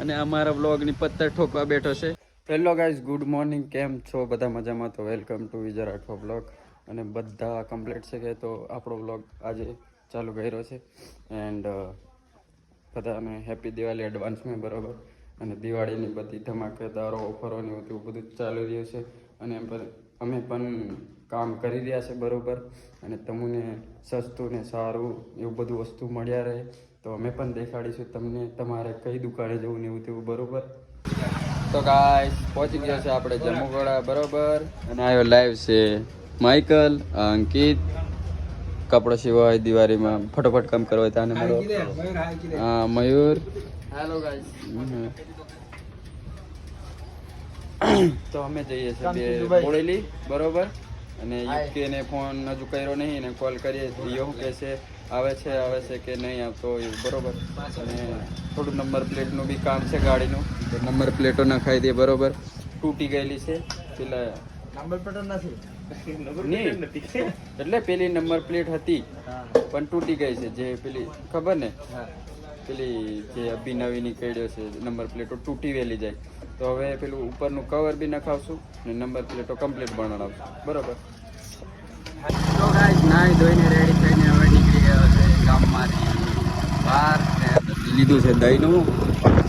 અને અમારા બ્લોગની પત્તર ઠોકવા બેઠો છે. હેલો ગાઈઝ ગુડ મોર્નિંગ કેમ છો? બધા મજામાં? તો welcome to Vijay Rathwa blog અને બધા કમ્પ્લીટ છે કે તો આપણો બ્લોગ આજે ચાલુ કર્યો છે. એન્ડ બધાને હેપી દિવાળી એડવાન્સમાં બરાબર? અને દિવાળીની બધી ધમાકેદારો ઓફરોની એવું બધું ચાલી રહ્યું છે. અને અમે પણ કામ કરી રહ્યા છે, બરાબર? અને તમને સસ્તું ને સારું એવું બધું વસ્તુ મળ્યા રહે. તો અમે પણ દેખાડીશું તમને તમારે કઈ દુકાને જવું ને એવું તેવું બરોબર? તો ગાઈસ પહોંચી ગયા છે આપણે જમ્મુગોડા બરોબર? અને આવ્યો લાઈવ છે માઇકલ અંકિત કપડો સિવાય દિવાળીમાં ફટોફટ કામ કરવા હોય તાને મળો. હા મયુર. હેલો ગાઈસ તો અમે જઈએ છીએ બે બોડેલી બરોબર? અને યુકે ને ફોન હજુ કર્યો નહીં ને કોલ કરીએ. યો કે કહે છે? આવે છે આવે છે કે નહીં આવતો એવું બરોબર. અને થોડું નંબર પ્લેટનું બી કામ છે ગાડીનું. તો નંબર પ્લેટો નખાઈ દે બરોબર. તૂટી ગયેલી છે. પેલા નંબર પ્લેટો નથી. એટલે પેલી નંબર પ્લેટ હતી. પણ તૂટી ગઈ છે. જે પેલી ખબર ને? પેલી જે અભિનવી નીકળ્યો છે નંબર પ્લેટો તૂટી વેલી જાય. તો હવે પેલું ઉપરનું કવર બી નખાવશું ને નંબર પ્લેટો કમ્પ્લીટ બનાવશું. બરોબર? તો નાઈ ધોઈને રેડી થઈને ગામમાંથી બહાર લીધું છે દહીંનું.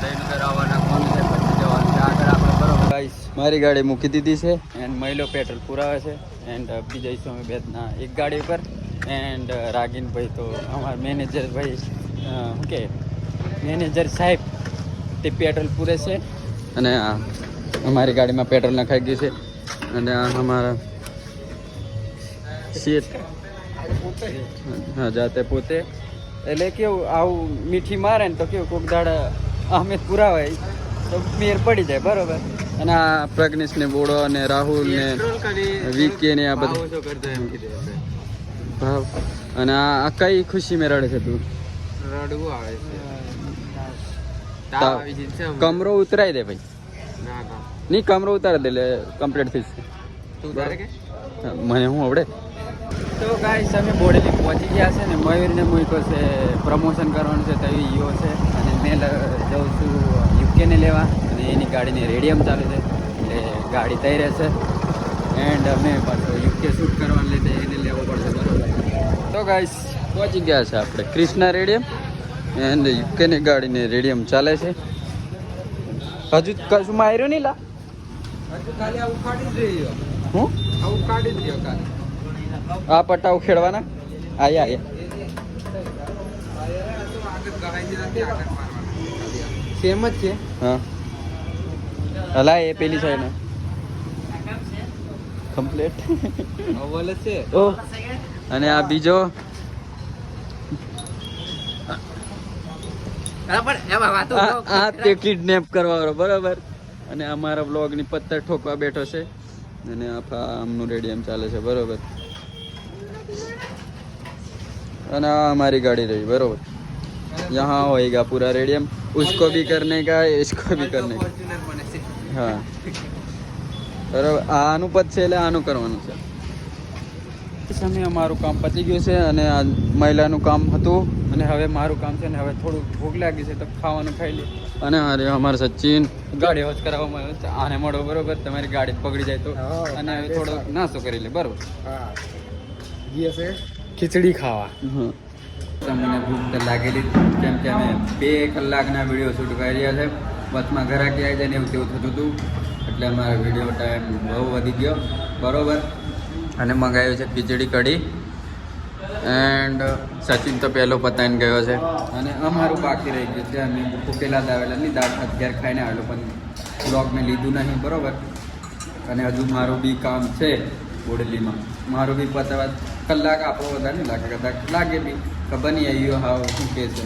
દહીંનું કરાવવાના કોણ છે પછી જવાનું છે આગળ આપણે બરોબર. ગાઈસ મારી ગાડી મૂકી દીધી છે એન્ડ મહિલો પેટ્રોલ પુરાવે છે એન્ડ બી જઈશું અમે બેદના એક ગાડી પર એન્ડ રાગીનભાઈ તો અમારા મેનેજર ભાઈ શું કે? મેનેજર સાહેબ તે પેટ્રોલ પૂરે છે. અને અમારી ગાડીમાં પેટ્રોલ નખાઈ ગયું છે. અને અમારા શેઠ હા જાતે પોતે. એટલે કેવું આવું મીઠી મારે ને તો કેવું કોક દાડા અમે પૂરા હોય તો મેર પડી જાય બરોબર. અને આ પ્રજ્ઞેશ ને બોડો અને રાહુલ ને વિકે ને આ બધા. ભાવ. અને આ કઈ ખુશી મેં રડે છે તું? રડવું આવે છે. આમ. કમરો ઉતરાઈ દે ભાઈ. નહીં કમરો ઉતારી દે એટલે કમ્પ્લીટ થઈ જશે. મને હું આવડે? તો ગાઈસ અમે બોડેલી પહોંચી ગયા છે ને મયુરને મૂક્યો છે પ્રમોશન કરવાનું છે તો એ યો છે. અને મેં જાઉં છું યુકેને લેવા. અને એની ગાડીની રેડિયમ ચાલુ છે. એટલે ગાડી તઈ રહેશે એન્ડ અમે પાછો યુકે શૂટ કરવાને લીધે એને લેવો પડશે બરોબર? તો ગાઈસ પહોંચી ગયા છે આપણે ક્રિષ્ના રેડિયમ. એન્ડ યુકેની ગાડીની રેડિયમ ચાલે છે. હજુ કશું માર્યું નહીં લા? હજુ ખાલી કાઢી જ રહ્યો. હું? આ પટ્ટા ઉખેડવાના આયા આયા. સેમ જ છે. હા. હલા એ પેલી સાઈડ કમ્પ્લીટ અવલ છે ઓ. અને આ બીજો? આ આ તે કિડનેપ કરવાનો બરાબર. અને અમારા બ્લોગની પથ્થર ઠોકવા બેઠો છે. અને આ આમનું રેડિયમ ચાલે છે બરોબર અને આ हमारी गाड़ी रही बरोबर यहाँ होएगा पूरा रेडियम उसको भी करने का है इसको भी करने का ફોર્ચ્યુનર બને છે હા બરાબર આનું પદ છે એટલે આનું કરવાનું છે સમય અમારું કામ પતી ગયું છે અને આ મહિલાનું કામ હતું અને હવે મારું કામ છે ને હવે થોડું ભૂખ લાગી છે તો ખાવાનું ખાઈ લે અને અરે અમારે સચિન. ગાડી હોજ કરાવવામાં આવ્યો છે. આને મળો બરોબર? તમારી ગાડી પકડી જાય તો. હા. અને હવે થોડો નાસ્તો કરી લે બરોબર? ખીચડી ખાવા. હં. તમને ભૂખ તો લાગેલી કેમ કે અમે બે કલાકના વીડિયો શૂટ કરી રહ્યા છે. બસમાં ઘરાકી આવી જાય ને એવું તેવું થતું હતું. એટલે અમારો વીડિયો ટાઈમ બહુ વધી ગયો. બરોબર? અને મંગાવ્યું છે ખીચડી કઢી. એન્ડ સચિન તો પહેલો પતાઈને ગયો છે. અને અમારું બાકી રહી ગયું છે. અમે ઉકેલા જ આવેલા નહીં દાળ અત્યારે ખાઈને આવેલો પણ બ્લોગ મેં લીધું નહીં બરાબર? અને હજુ મારું બી કામ છે બોડેલીમાં. મારું બી પતાવા કલાક આપણો વધારે નહીં લાગે કદાચ લાગે બી. ખબર નહીં આવ્યો હાવ શું કે છે?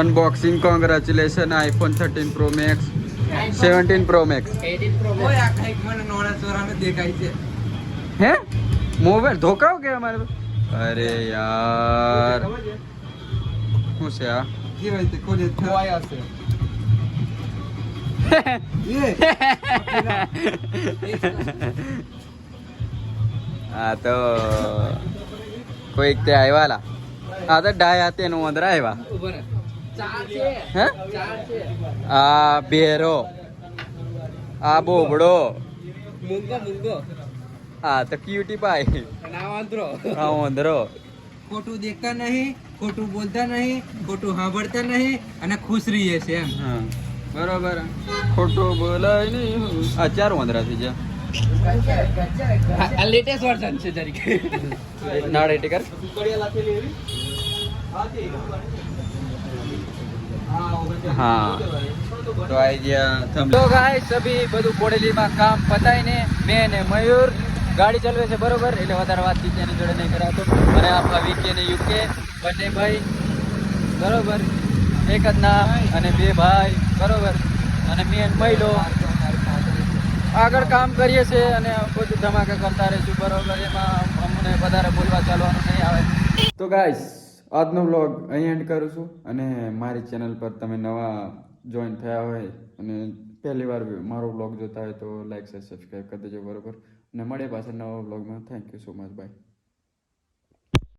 Unboxing congratulation iPhone thirteen pro max seventeen pro max હે? મોબાઈલ ધોકાવ કે અમારે અરે યાર. શું છે આ? આ તો કોઈક તે આવ્યા આ તો ડાયા તેનું અંદર આવ્યા હે? આ બેરો આ બોબડો. આ તો ક્યુટી પાઈ આ ઓંદરો ખોટું દેખતા નહીં ખોટું બોલતા નહીં ખોટું સાંભળતા નહીં અને ખુશ રહીએ છે એમ. હા. બરોબર. ખોટું બોલાય નહીં આ ચાર વાંદરા થઈ જા આ લેટેસ્ટ વર્ઝન છે તરીકે નાડે ટીકર હા તો આઈ ગયા તો ગાઈસ અભી બધું કોડેલીમાં કામ પતાઈને મેં ને મયુર ગાડી ચલાવે છે બરોબર? એટલે વધારે વાતચીત એની જોડે નહીં કરાતો અને આપણા વીકે ને યુકે બંને ભાઈ બરોબર? એક જ નામ અને બે ભાઈ બરોબર? અને મેન મહિલો આગળ કામ કરીએ છીએ અને બધું ધમાકા કરતા રહીશું બરોબર? એમાં અમને વધારે બોલવા ચાલવાનું નહીં આવે. તો ગાઈસ આજનો વ્લોગ અહીં એન્ડ કરું છું અને મારી ચેનલ પર તમે નવા જોઈન થયા હોય અને પહેલી વાર મારો વ્લોગ જોતા હોય તો લાઈક સબસ્ક્રાઈબ કરી દેજો બરોબર. અને મળીએ પાછળ નવા વ્લોગમાં thank you so much bye